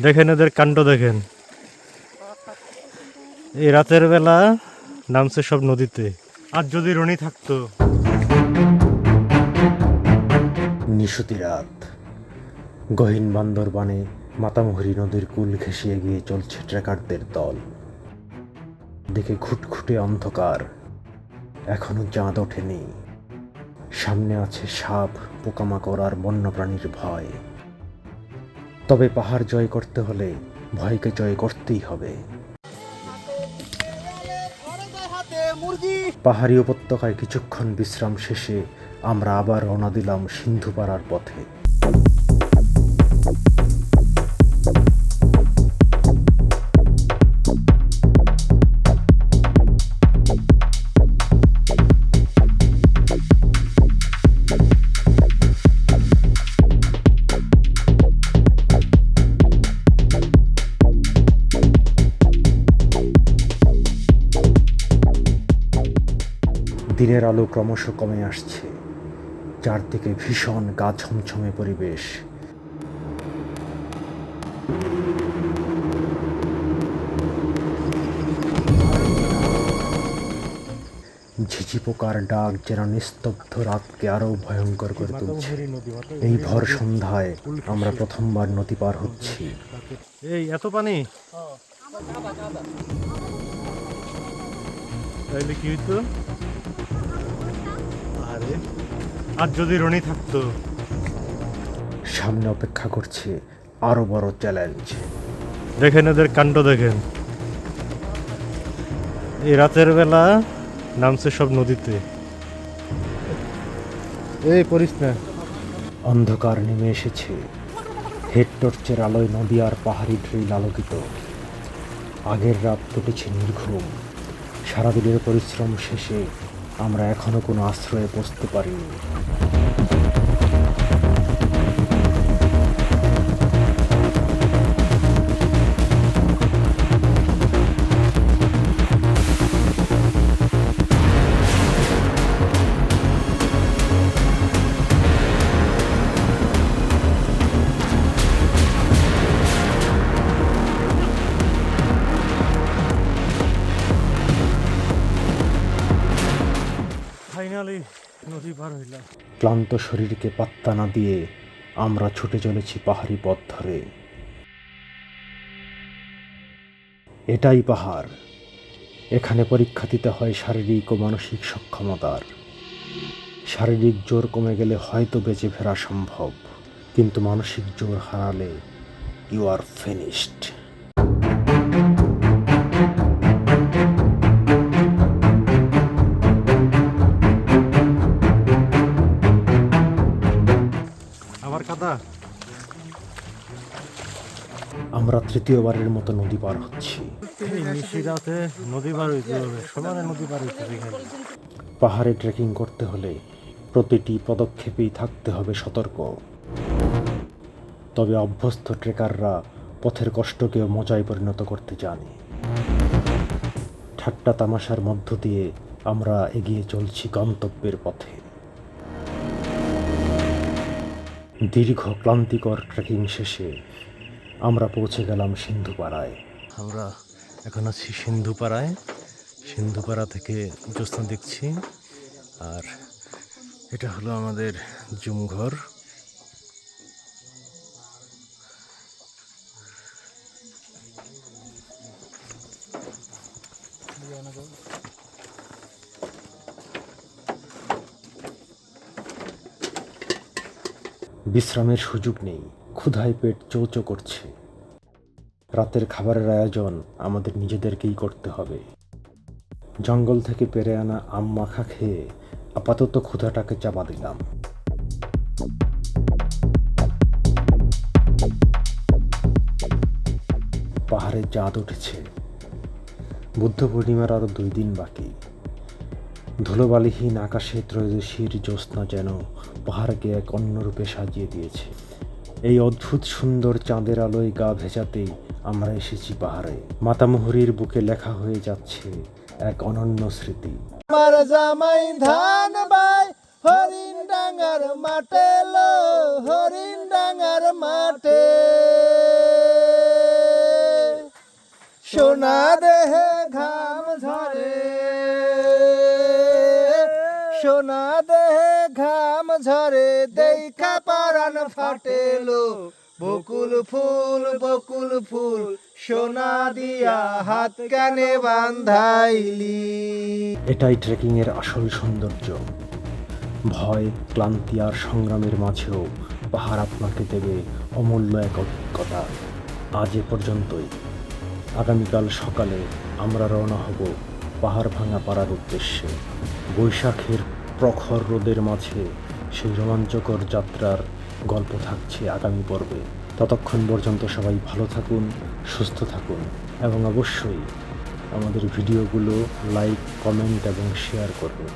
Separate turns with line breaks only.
দেখেন এদের কাণ্ড দেখেন। এই রাতের বেলা নামছে সব নদীতে। আর যদি রনি থাকতো?
নিশুতি রাত। গহীন বান্দরবানে মাতামহরি নদীর কুল ঘেঁষিয়ে গিয়ে চলছে ট্রেকারদের দল। দেখে খুটখুটে অন্ধকার। এখনও চাঁদ ওঠেনি। সামনে আছে সাপ, পোকামাকড় আর বন্যপ্রাণীর ভয়। তবে পাহাড় জয় করতে হলে ভয়কে জয় করতেই হবে। পাহাড়ি উপত্যকায় কিছুক্ষণ বিশ্রাম শেষে আমরা আবার রওনা দিলাম সিন্ধুপাড়ার পথে। দিনের আলো ক্রমশ কমে আসছে। চারদিকে ভীষণ গা ছমছমে পরিবেশ। ঝিঝি পোকার ডাক যেন নিস্তব্ধ রাতকে আরও ভয়ঙ্কর করে তুলছে। এই ভর সন্ধ্যায় আমরা প্রথমবার নদী পার হচ্ছি।
এই, এত পানি? তাইলে কি হইতো? আরে আর যদি রনি থাকতো?
সামনে অপেক্ষা করছে আরও বড় চ্যালেঞ্জ
দেখেন ওদের কাণ্ড দেখেন। এই রাতের বেলা নামছে সব নদীতে। এই পড়িস না।
অন্ধকার নেমে এসেছে। হেড টর্চের আলোয় নদী আর পাহাড়ি ড্রিল আলোকিত। আগের রাত কেটেছে নির্ঘুম। সারাদিনের পরিশ্রম শেষে আমরা এখনও কোনো আশ্রয়ে বসতে পারিনি।
ফাইনালি নদী পার হইলাম।
ক্লান্ত শরীরকে পাত্তা না দিয়ে আমরা ছুটে চলেছি পাহাড়ি পথ ধরে। এটাই পাহাড়। এখানে পরীক্ষা দিতে হয় শারীরিক ও মানসিক সক্ষমতার। শারীরিক জোর কমে গেলে হয়তো বেঁচে ফেরা সম্ভব, কিন্তু মানসিক জোর হারালে ইউ আর ফিনিশড
কাদা।
আমরা তৃতীয়বারের মতো নদী পার হচ্ছি।
এই নদী পার হইতে হবে সমানে নদী পার হইতে হবে
পাহাড়ে ট্রেকিং করতে হলে প্রতিটি পদক্ষেপেই থাকতে হবে সতর্ক। তবে অভ্যস্ত ট্রেকাররা পথের কষ্টকেও মজায় পরিণত করতে জানে। ঠাট্টা তামাশার মধ্য দিয়ে আমরা এগিয়ে চলছি গন্তব্যের পথে। দীর্ঘ ক্লান্তিকর ট্রেকিং শেষে আমরা পৌঁছে গেলাম সিন্ধুপাড়ায়।
আমরা এখন আছি সিন্ধুপাড়ায়। সিন্ধুপাড়া থেকে জ্যোৎস্না দেখছি। আর এটা হলো আমাদের জুমঘর।
বিশ্রামের সুযোগ নেই। ক্ষুধায় পেট চৌচো করছে। রাতের খাবারের আয়োজন আমাদের নিজেদেরকেই করতে হবে। জঙ্গল থেকে পেরে আনা আম মাখা খেয়ে আপাতত ক্ষুধাটাকে চাপা দিলাম। পাহাড়ে চাঁদ উঠেছে। বুদ্ধ পূর্ণিমার আরও দুই দিন বাকি। ধুলোবালিহীন আকাশে ত্রয়োদশীর জ্যোৎস্না যেন পাহাড়কে এক অন্যরূপে সাজিয়ে দিয়েছে। এই অদ্ভুত সুন্দর চাঁদের আলোয় গা ভেজাতেই আমরা এসেছি পাহাড়ে। মাতামুহুরির বুকে লেখা হয়ে যাচ্ছে এক অনন্য স্মৃতি।
আমার জামাই ধান বাই হরিণ ডাঙ্গার মাঠে লো হরিণ ডাঙ্গার মাঠে। সোনা দেহে ঘাম ঝরে দেখা পারান ফাটেলো। বকুল ফুল বকুল ফুল, সোনা দিয়া হাত কানে বান্ধাইলি।
এটাই ট্রেকিংয়ের আসল সৌন্দর্য। ভয়, ক্লান্তি আর সংগ্রামের মাঝেও পাহাড় আপনাকে দেবে অমূল্য এক অভিজ্ঞতা। আজ এ পর্যন্তই। আগামীকাল সকালে আমরা রওনা হব পাহাড় ভাঙা পাড়ার উদ্দেশ্যে। বৈশাখের প্রখর রোদের মাঝে সেই রোমাঞ্চকর যাত্রার গল্প থাকছে আগামী পর্বে। ততক্ষণ পর্যন্ত সবাই ভালো থাকুন, সুস্থ থাকুন এবং অবশ্যই আমাদের ভিডিওগুলো লাইক কমেন্ট এবং শেয়ার করবেন।